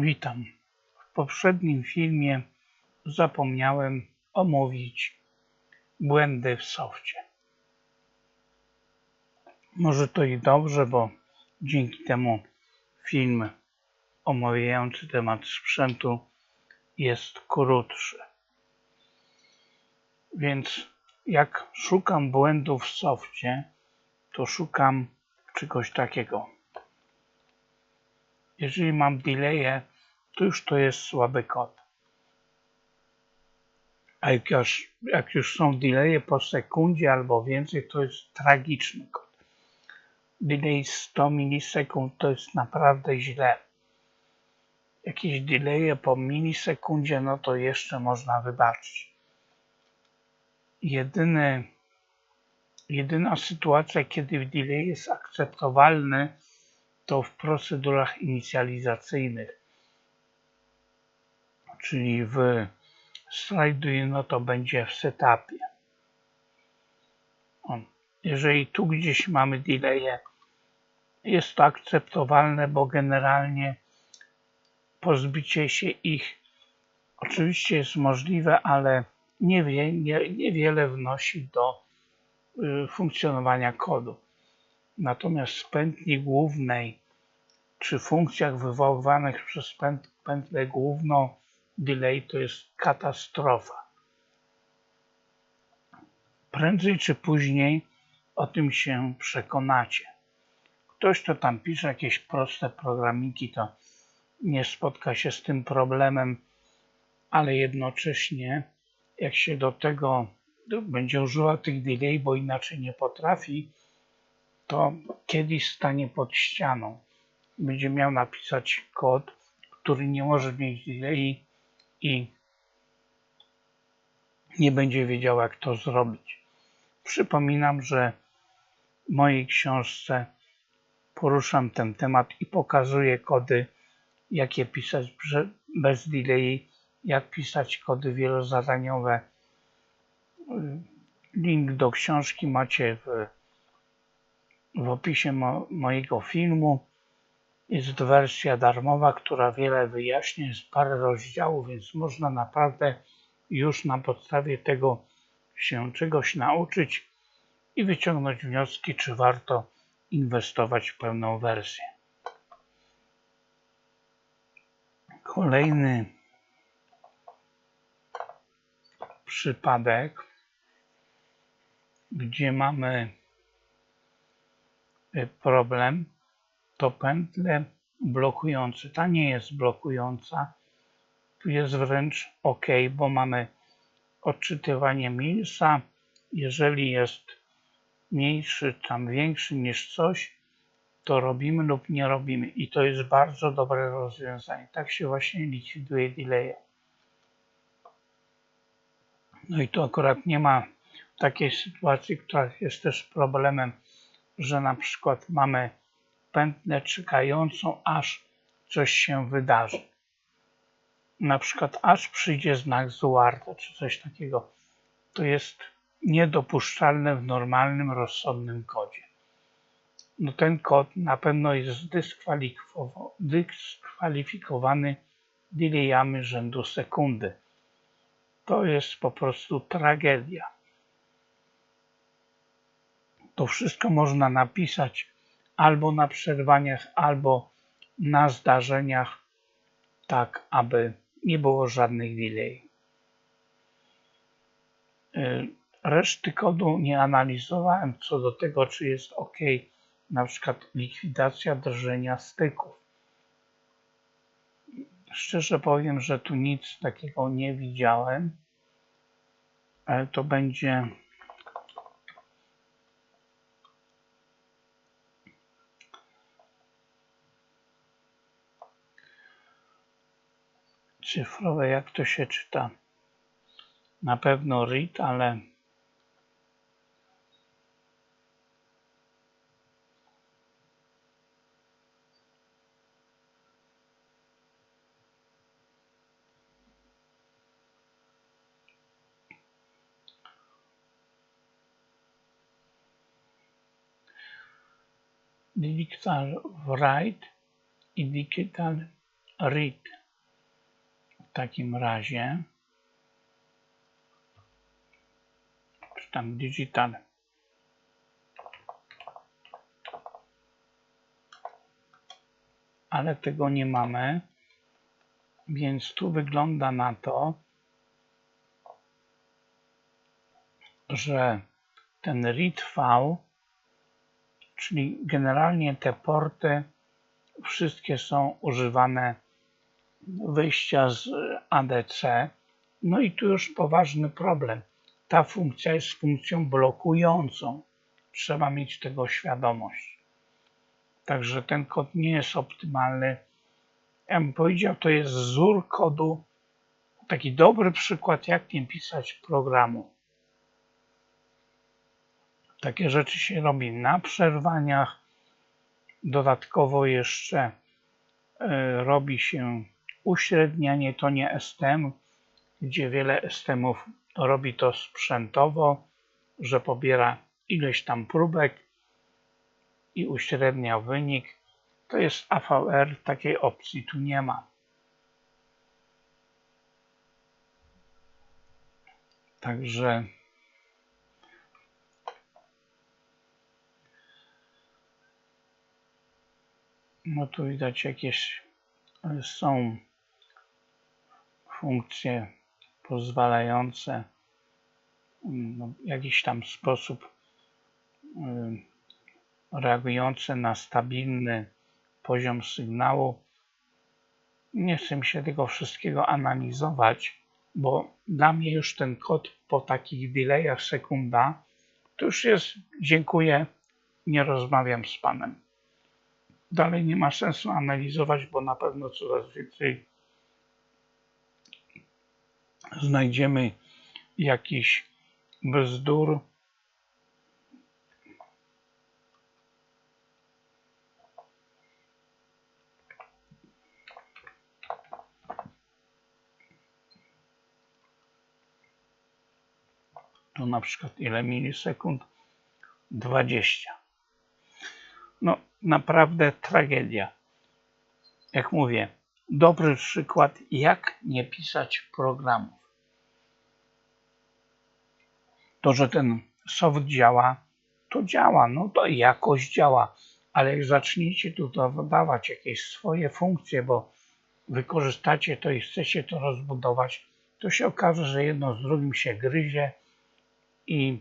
Witam. W poprzednim filmie zapomniałem omówić błędy w softie. Może to i dobrze, bo dzięki temu film omawiający temat sprzętu jest krótszy. Więc jak szukam błędów w softie, to szukam czegoś takiego. Jeżeli mam delaye, to już to jest słaby kod. A jak już, jak już są delaye po sekundzie albo więcej, to jest tragiczny kod. Delay 100 milisekund to jest naprawdę źle. Jakieś delaye po milisekundzie, no to jeszcze można wybaczyć. Jedyny, jedyna sytuacja, kiedy delay jest akceptowalny, to w procedurach inicjalizacyjnych, czyli w slajduję, no to będzie w setupie. Jeżeli tu gdzieś mamy delay, jest to akceptowalne, bo generalnie pozbycie się ich oczywiście jest możliwe, ale niewie, nie, niewiele wnosi do y, funkcjonowania kodu. Natomiast w pętli głównej czy funkcjach wywoływanych przez pętlę główną delay to jest katastrofa. Prędzej czy później o tym się przekonacie. Ktoś, kto tam pisze jakieś proste programiki, to nie spotka się z tym problemem, ale jednocześnie jak się do tego będzie używał tych delay, bo inaczej nie potrafi, to kiedyś stanie pod ścianą. Będzie miał napisać kod, który nie może mieć delay i nie będzie wiedział, jak to zrobić. Przypominam, że w mojej książce poruszam ten temat i pokazuję kody, jakie pisać bez delay, jak pisać kody wielozadaniowe. Link do książki macie w w opisie mo mojego filmu jest wersja darmowa, która wiele wyjaśnia, jest parę rozdziałów, więc można naprawdę już na podstawie tego się czegoś nauczyć i wyciągnąć wnioski, czy warto inwestować w pełną wersję. Kolejny przypadek, gdzie mamy problem to pętle blokujące. Ta nie jest blokująca. Tu jest wręcz OK, bo mamy odczytywanie Millsa. Jeżeli jest mniejszy, tam większy niż coś, to robimy lub nie robimy. I to jest bardzo dobre rozwiązanie. Tak się właśnie likwiduje delay. No i tu akurat nie ma takiej sytuacji, która jest też problemem że na przykład mamy czekającą, aż coś się wydarzy. Na przykład aż przyjdzie znak z UART czy coś takiego. To jest niedopuszczalne w normalnym, rozsądnym kodzie. No ten kod na pewno jest dyskwalifikowany delayami rzędu sekundy. To jest po prostu tragedia. To wszystko można napisać albo na przerwaniach, albo na zdarzeniach, tak aby nie było żadnych delay. Y, reszty kodu nie analizowałem co do tego, czy jest ok, na przykład likwidacja drżenia styków. Szczerze powiem, że tu nic takiego nie widziałem, ale to będzie cyfrowe, jak to się czyta. Na pewno read, ale digital write i digital read. Takim razie, czy tam digital. Ale tego nie mamy, więc tu wygląda na to, że ten read V, czyli generalnie te porty wszystkie są używane wyjścia z ADC. No i tu już poważny problem. Ta funkcja jest funkcją blokującą. Trzeba mieć tego świadomość. Także ten kod nie jest optymalny. Ja bym powiedział, to jest wzór kodu, taki dobry przykład, jak nie pisać programu. Takie rzeczy się robi na przerwaniach. Dodatkowo jeszcze y, robi się uśrednianie, to nie STM, gdzie wiele STMów robi to sprzętowo, że pobiera ileś tam próbek i uśrednia wynik. To jest AVR, takiej opcji tu nie ma. Także No tu widać jakieś są funkcje pozwalające mm, no, w jakiś tam sposób e, reagujące na stabilny poziom sygnału. Nie chcę mi się tego wszystkiego analizować, bo dla mnie już ten kod po takich delayach sekunda to już jest dziękuję, nie rozmawiam z panem dalej nie ma sensu analizować, bo na pewno coraz więcej znajdziemy jakiś bzdur. Tu na przykład ile milisekund? 20. No, naprawdę tragedia. Jak mówię, dobry przykład, jak nie pisać programów. To, że ten soft działa, to działa, no to jakoś działa, ale jak zaczniecie tu dodawać jakieś swoje funkcje, bo wykorzystacie to i chcecie to rozbudować, to się okaże, że jedno z drugim się gryzie i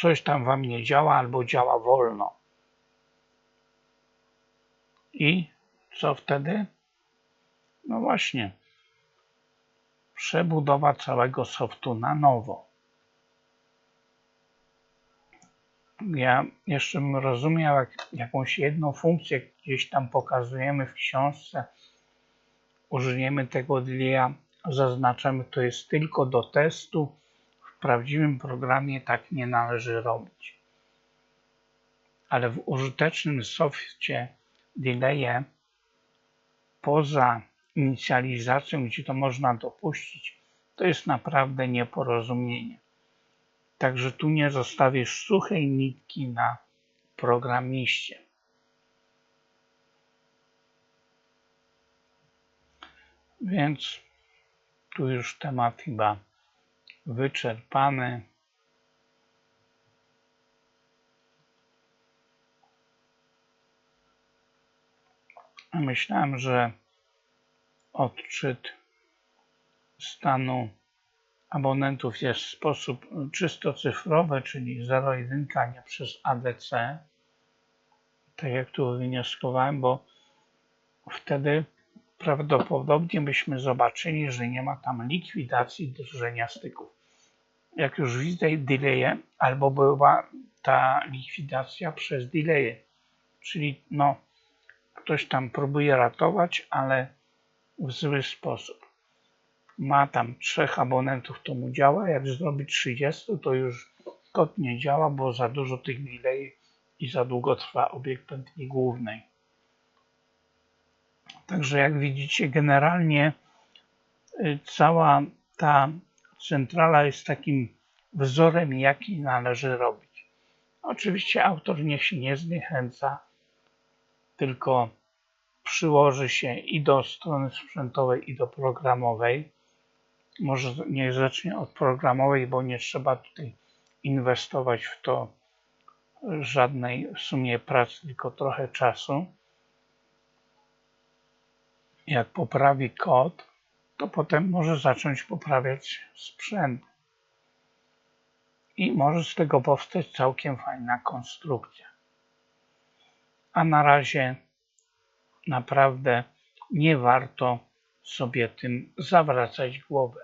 coś tam wam nie działa albo działa wolno. I co wtedy? No właśnie, przebudowa całego softu na nowo. Ja jeszcze bym rozumiał, jak jakąś jedną funkcję gdzieś tam pokazujemy w książce, użyjemy tego DLIA, zaznaczamy, to jest tylko do testu. W prawdziwym programie tak nie należy robić. Ale w użytecznym softie delaye poza inicjalizacją, gdzie to można dopuścić, to jest naprawdę nieporozumienie. Także tu nie zostawisz suchej nitki na programiście. Więc tu już temat chyba wyczerpany. Myślałem, że odczyt stanu abonentów jest w sposób czysto cyfrowy, czyli 0,1, a nie przez ADC, tak jak tu wywnioskowałem, bo wtedy prawdopodobnie byśmy zobaczyli, że nie ma tam likwidacji drżenia styków. Jak już widzę delay, albo była ta likwidacja przez delay, czyli no ktoś tam próbuje ratować, ale w zły sposób. Ma tam trzech abonentów, to mu działa. Jak zrobi 30, to już kod nie działa, bo za dużo tych delay i za długo trwa obieg pętli głównej. Także jak widzicie, generalnie y, cała ta centrala jest takim wzorem, jaki należy robić. Oczywiście autor niech się nie zniechęca, tylko przyłoży się i do strony sprzętowej, i do programowej. Może nie zacznie od programowej, bo nie trzeba tutaj inwestować w to żadnej w sumie pracy, tylko trochę czasu. Jak poprawi kod, to potem może zacząć poprawiać sprzęt. I może z tego powstać całkiem fajna konstrukcja. A na razie naprawdę nie warto sobie tym zawracać głowę.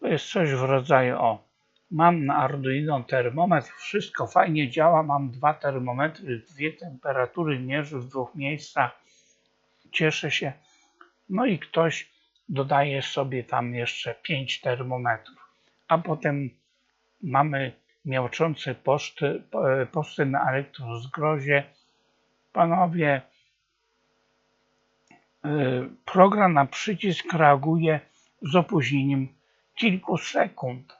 To jest coś w rodzaju o mam na Arduino termometr, wszystko fajnie działa, mam dwa termometry, dwie temperatury mierzę w dwóch miejscach, cieszę się. No i ktoś dodaje sobie tam jeszcze pięć termometrów, a potem mamy miałczące posty, posty na elektrozgrozie. Panowie, program na przycisk reaguje z opóźnieniem kilku sekund.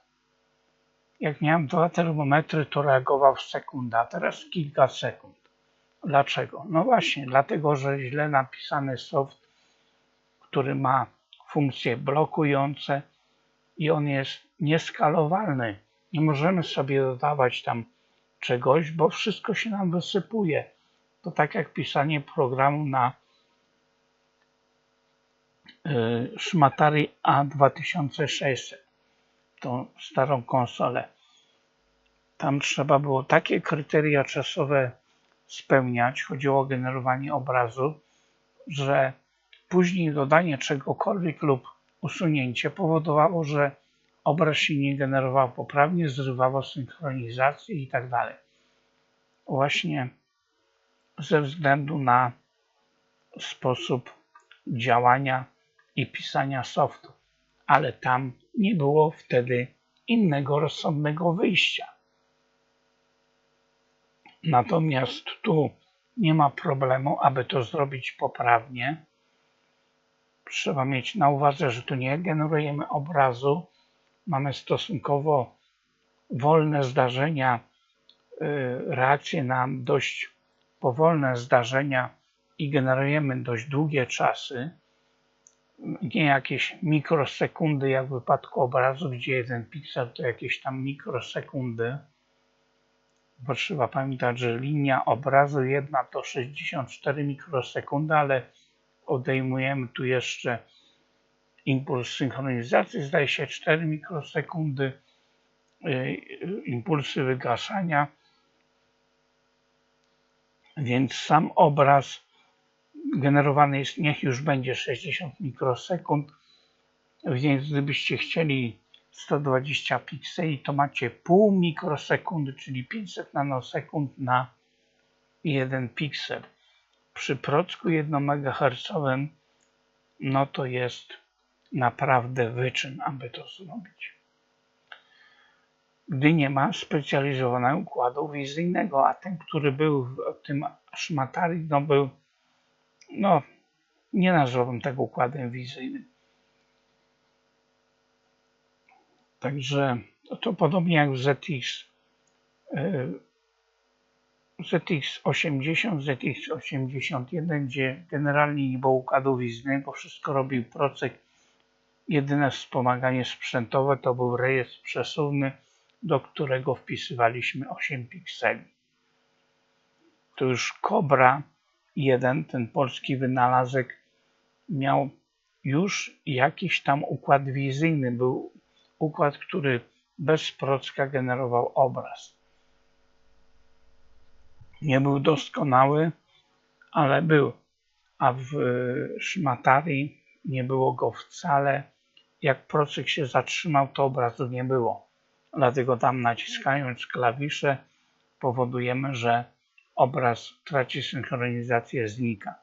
Jak miałem dwa termometry, to reagował w sekundę, a teraz kilka sekund. Dlaczego? No właśnie, dlatego, że źle napisany soft, który ma funkcje blokujące i on jest nieskalowalny. Nie możemy sobie dodawać tam czegoś, bo wszystko się nam wysypuje. To tak jak pisanie programu na Szmatari A2600, tą starą konsolę. Tam trzeba było takie kryteria czasowe spełniać, chodziło o generowanie obrazu, że później dodanie czegokolwiek lub usunięcie powodowało, że obraz się nie generował poprawnie, zrywało synchronizację i tak. Właśnie ze względu na sposób działania i pisania softu, ale tam nie było wtedy innego rozsądnego wyjścia. Natomiast tu nie ma problemu, aby to zrobić poprawnie. Trzeba mieć na uwadze, że tu nie generujemy obrazu. Mamy stosunkowo wolne zdarzenia, y, reakcje na dość powolne zdarzenia i generujemy dość długie czasy. Nie jakieś mikrosekundy, jak w wypadku obrazu, gdzie jeden piksel to jakieś tam mikrosekundy. Bo trzeba pamiętać, że linia obrazu jedna to 64 mikrosekundy, ale odejmujemy tu jeszcze impuls synchronizacji, zdaje się 4 mikrosekundy, y, impulsy wygaszania, więc sam obraz generowany jest, niech już będzie 60 mikrosekund, więc gdybyście chcieli 120 pikseli, to macie pół mikrosekundy, czyli 500 nanosekund na jeden piksel. Przy procku 1 MHz no to jest naprawdę wyczyn, aby to zrobić. Gdy nie ma specjalizowanego układu wizyjnego, a ten, który był w tym szmatari, no był, no nie nazwałbym tego układem wizyjnym. Także to podobnie jak w ZX, e, ZX80, ZX81, gdzie generalnie nie było układu wizyjnego, wszystko robił procek. Jedyne wspomaganie sprzętowe to był rejestr przesuwny, do którego wpisywaliśmy 8 pikseli. To już Cobra 1, ten polski wynalazek, miał już jakiś tam układ wizyjny, był układ, który bez procka generował obraz. Nie był doskonały, ale był, a w Szmatari nie było go wcale. Jak procek się zatrzymał, to obrazu nie było. Dlatego tam naciskając klawisze powodujemy, że obraz traci synchronizację, znika.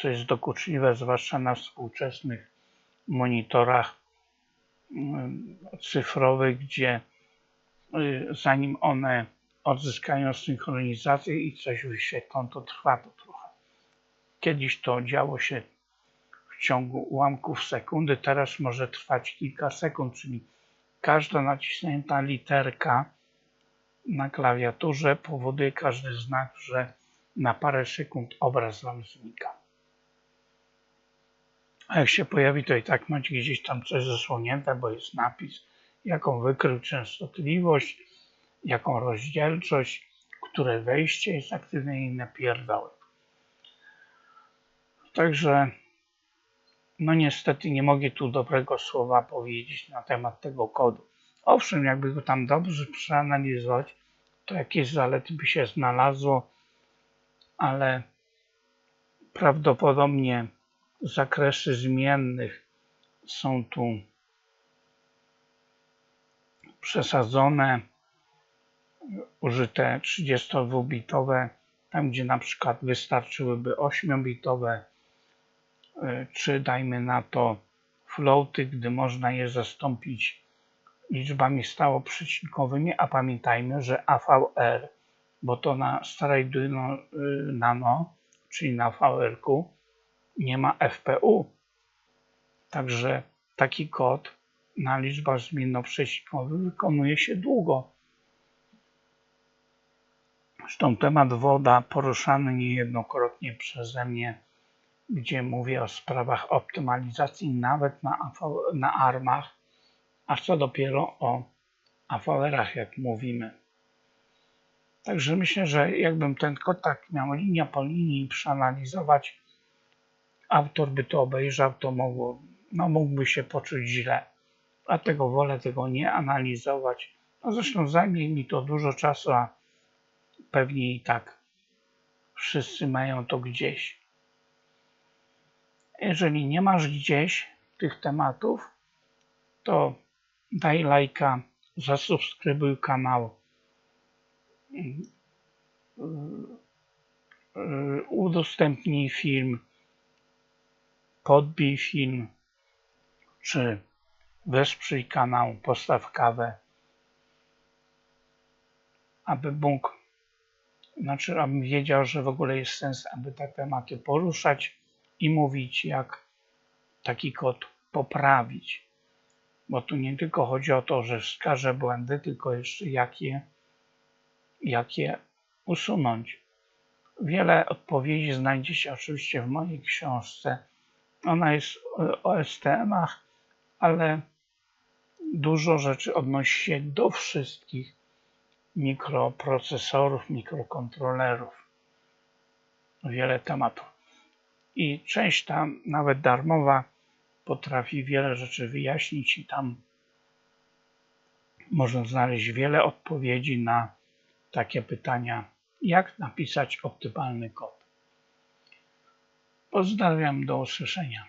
Co jest dokuczliwe, zwłaszcza na współczesnych monitorach cyfrowych, gdzie y, zanim one odzyskają synchronizację i coś wyświetlą, to trwa to trochę. Kiedyś to działo się w ciągu ułamków sekundy, teraz może trwać kilka sekund, czyli każda naciśnięta literka na klawiaturze powoduje każdy znak, że na parę sekund obraz Wam znika. A jak się pojawi, to i tak macie gdzieś tam coś zasłonięte, bo jest napis, jaką wykrył częstotliwość, jaką rozdzielczość, które wejście jest aktywne i inne. Także no niestety nie mogę tu dobrego słowa powiedzieć na temat tego kodu. Owszem, jakby go tam dobrze przeanalizować, to jakieś zalety by się znalazło, ale prawdopodobnie zakresy zmiennych są tu przesadzone, użyte 32-bitowe, tam gdzie na przykład wystarczyłyby 8-bitowe, y, czy dajmy na to floaty, gdy można je zastąpić liczbami stałoprzecinkowymi, a pamiętajmy, że AVR, bo to na starej Arduino y, Nano, czyli na VR-ku, nie ma FPU. Także taki kod na liczbach zmiennoprzecinkowych wykonuje się długo. Zresztą temat woda poruszany niejednokrotnie przeze mnie, gdzie mówię o sprawach optymalizacji nawet na, na ARMach, a co dopiero o AVR-ach, jak mówimy. Także myślę, że jakbym ten tak miał linia po linii przeanalizować, autor by to obejrzał, to mogło, no mógłby się poczuć źle. Dlatego wolę tego nie analizować. No zresztą zajmie mi to dużo czasu, a pewnie i tak wszyscy mają to gdzieś. Jeżeli nie masz gdzieś tych tematów, to daj lajka, zasubskrybuj kanał, udostępnij film, podbij film, czy wesprzyj kanał, postaw kawę, aby mógł, znaczy abym wiedział, że w ogóle jest sens, aby te tematy poruszać i mówić, jak taki kod poprawić. Bo tu nie tylko chodzi o to, że wskażę błędy, tylko jeszcze jak je, jak je usunąć. Wiele odpowiedzi znajdzie się oczywiście w mojej książce. Ona jest o STM-ach, ale dużo rzeczy odnosi się do wszystkich mikroprocesorów, mikrokontrolerów. Wiele tematów. I część tam, nawet darmowa, potrafi wiele rzeczy wyjaśnić i tam można znaleźć wiele odpowiedzi na takie pytania, jak napisać optymalny kod. Pozdrawiam, do usłyszenia.